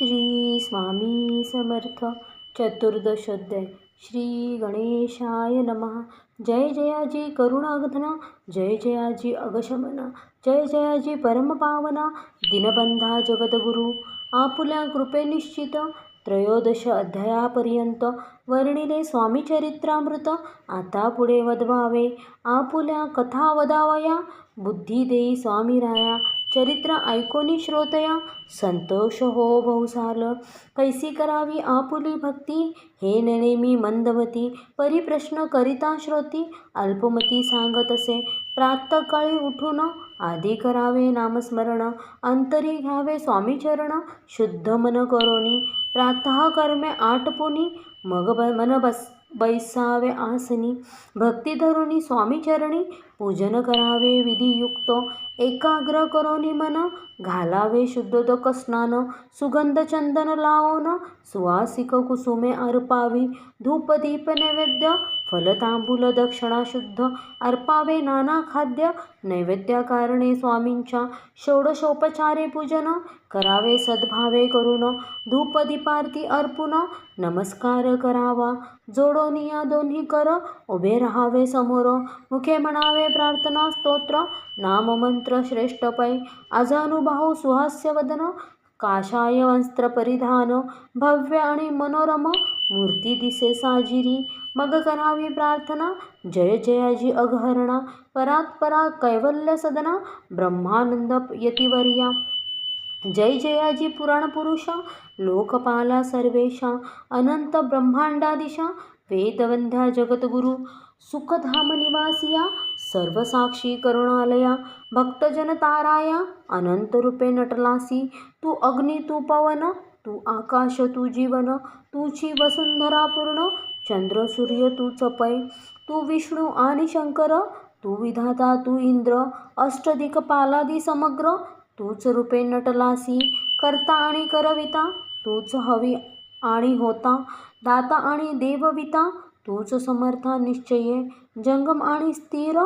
श्री स्वामी समर्थ. चतुर्दशोध्याय श्री गणेशाय नमः. जय जयाजी करुणागधना जय जयाजी अगशमना. जय जयाजी परमपावना. दिनबंधा जगद्गुरु. आपुल्या कृपे निश्चित. त्रयोदश अध्यायापर्यंत वर्णिले स्वामीचरित्रामृत आता पुढे वदवावे. आपुल्या कथा वदावया. बुद्धी देई स्वामीराया. चरित्र ऐकोनी श्रोतया संतोष हो बहुसाल. कैसी करावी आपुली भक्ती? हे नेमी मंदमती परिप्रश्न करिता श्रोती अल्पमती सांगत असे. प्रातकाळी उठून आधी करावे नामस्मरण. अंतरी घ्यावे स्वामीचरण शुद्ध मन करोनी. प्रातः कर्मे आटपुनी मग ब मन बस बैसावे आसनी. भक्ती धरुणी स्वामीचरणी पूजन करावे विधियुक्त एकाग्र करोनी मन घालावे शुद्धोदक स्नान सुगंध चंदन लावून सुवासिक कुसुमे अर्पावी धूप दीप नैवेद्य फलतांबूल दक्षिणा शुद्ध अर्पावे नाना खाद्य नैवेद्याकारणे स्वामींच्या षोडशोपचारे पूजन करावे सद्भावे करून धूपदीपार्थी अर्पुन नमस्कार करावा जोडोनिया दोन्ही कर उभे राहावे समोर मुखे म्हणावे प्रार्थना स्तोत्र नाममंत्र श्रेष्ठ पै। अजानुभाव सुहास्य वदन काशाय वस्त्र परिधान भव्य आणि मनोरम मूर्ती दिसे साजिरी। मग करावी प्रार्थना जय जयाजी अघहरणा। परात परा कैवल्य सदना ब्रह्मानंद यतिवर्या जय जयाजी पुराणपुरुषा लोकपाला सर्वेशा। अनंत ब्रह्मांडादिशा वेदवंध्या जगद्गुरु। सुखधाम निवासिया सर्वसाक्षी करुणालया भक्तजन ताराया अनंत रूपे नटलासी तू अग्नी तू पवन तू आकाश तू जीवन तूची वसुंधरा पूर्ण चंद्र सूर्य तू चपय तू विष्णू आणि शंकर तू विधाता तू इंद्र अष्टदिकपालादी समग्र तूच रूपे नटलासी करता आणि करविता तूच हवी आणि होता दाता आणि देवविता तूच समर्था निश्चये जंगम आणि स्थिर.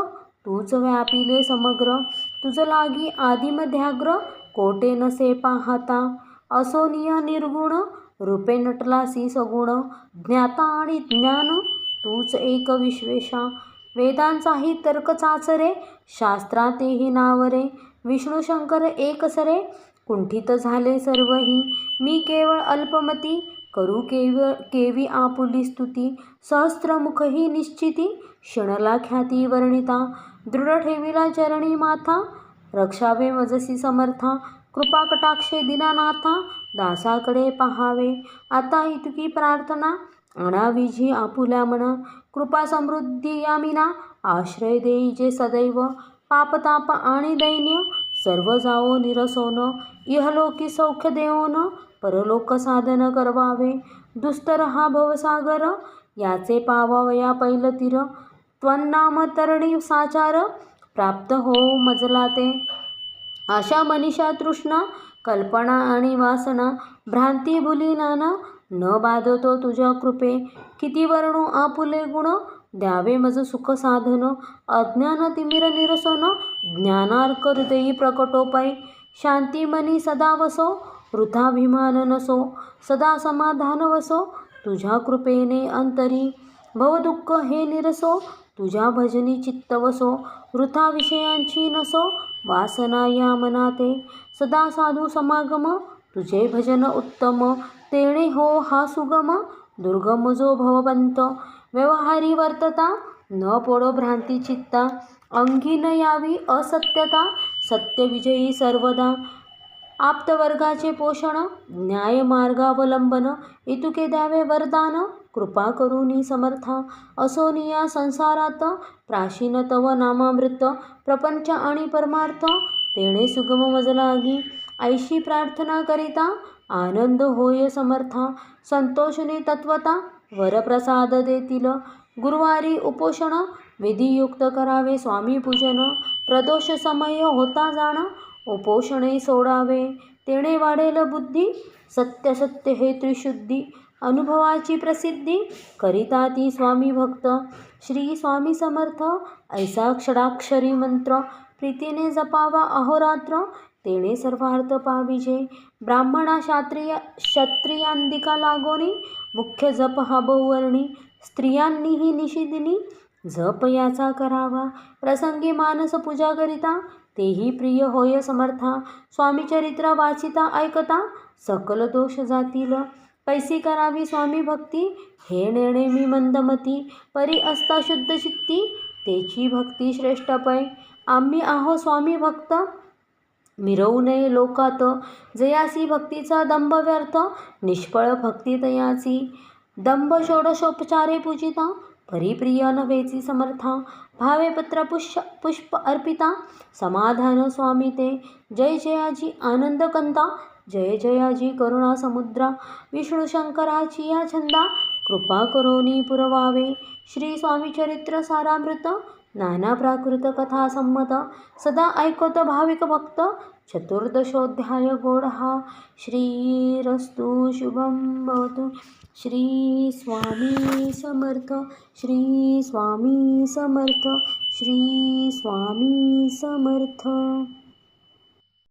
तूच व्यापिले समग्र. तुझ लागी आदिमध्याग्र कोटे नसे पाहता. असोनिया निर्गुण रूपे नटलासी सगुण. ज्ञाता आणि ज्ञान तूच एक विश्वेशा. वेदांचाही तर्क चाचरे शास्त्रातेही नावरे. विष्णू शंकर एकसरे कुंठित झाले सर्वही. मी केवळ अल्पमती करू केव केवी आपुली स्तुती. सहस्त्रमुखही निश्चिती. क्षणला ख्याती वर्णिता. दृढ ठेविला चरणी माथा. रक्षावे मजसी समर्था. कृपा कटाक्षे दिनानाथा. दासाकडे पहावे. आता इतकी प्रार्थना. अनाविजी आपुल्या मना. कृपा समृद्धी यामिना. आश्रय देई जे सदैव. पापताप आणि दैन्य. सर्व जाओ निरसोन इहलोकी सौख्य देवोन परलोक साधन करवावे। दुस्तर हा भवसागर याचे पावावया पैल तीर। त्वन्नाम तरणी साचार प्राप्त हो मजला ते अशा मनीषा तृष्णा कल्पना आणि वासना भ्रांती भुली नाना न बाधतो तुझ्या कृपे। किती वर्णू आपुले गुण द्यावे मज सुख साधन अज्ञान तिमिर निरसन ज्ञानार्क हृदयी प्रकटोपाय शांतिमनी सदा वसो वृथाभिमान नसो सदा समाधान वसो तुझ्या कृपेने अंतरी. भवदुःख हे निरसो तुझ्या भजनी चित्त वसो वृथा विषयांची नसो वासना या मनाते. सदा साधू समागम तुझे भजन उत्तम तेणे हो हा सुगम दुर्गम जो भवबंत व्यवहारी वर्तता न पोडो भ्रांती चित्ता। अंगी न यावी असत्यता सत्यविजयी सर्वदा। आप्तवर्गाचे पोषण न्यायमार्गावलंबन इतुके द्यावे वरदान कृपा करुनी समर्था। असोनिया संसारात प्राशीन तव नामामृत। प्रपंच आणि परमार्थ तेणे सुगम मजलागी। ऐशी प्रार्थना करिता आनंद होय समर्था संतोषने तत्वता वरप्रसाद देतील. गुरुवारी उपोषण विधियुक्त करावे स्वामी पूजन प्रदोष समय होता जाण उपोषणे सोडावे. तेणे वाढेल बुद्धी सत्य सत्य हे त्रिशुद्धी अनुभवाची प्रसिद्धी करिता ती स्वामी भक्त. श्री स्वामी समर्थ ऐसा क्षडाक्षरी मंत्र प्रीतीने जपावा अहोरात्र तेणे सर्वार्थ पाविजे. ब्राह्मणा क्षात्रिय क्षत्रियांदिका लागोनी मुख्य जप हा बहुवर्णी स्त्रियांनीही निषिदिनी जप याचा करावा. प्रसंगी मानस पूजा करिता तेही प्रिय होय समर्था. स्वामी चरित्र वाचिता ऐकता सकल दोष जातील. कैसी करावी स्वामी भक्ती हे नेणे मी मंदमती. परी असता शुद्ध चित्ती तेची भक्ती श्रेष्ठ पै. आम्ही आहो स्वामी भक्त मिरवू नये लोकात. जयासी भक्तीचा दंभ व्यर्थ निष्फळ भक्ती तयाची दंभ षोडशोपचारे पूजिता परिप्रिय नव्हेची समर्था. भावे पत्र पुष्य पुष्प अर्पिता समाधान स्वामी ते. जय जयाजी आनंद कंता जय जयाजी करुणा समुद्रा. विष्णू शंकराची या छंदा कृपा करोनी पुरवावे. श्री स्वामी चरित्र सारामृत नाना प्राकृत कथा संमत सदा ऐकत भाविक भक्त। चतुर्दशोध्याय गोड हा। श्रीरस्तु शुभं भवतु। श्री स्वामी समर्थ। श्री स्वामी समर्थ। श्री स्वामी समर्थ।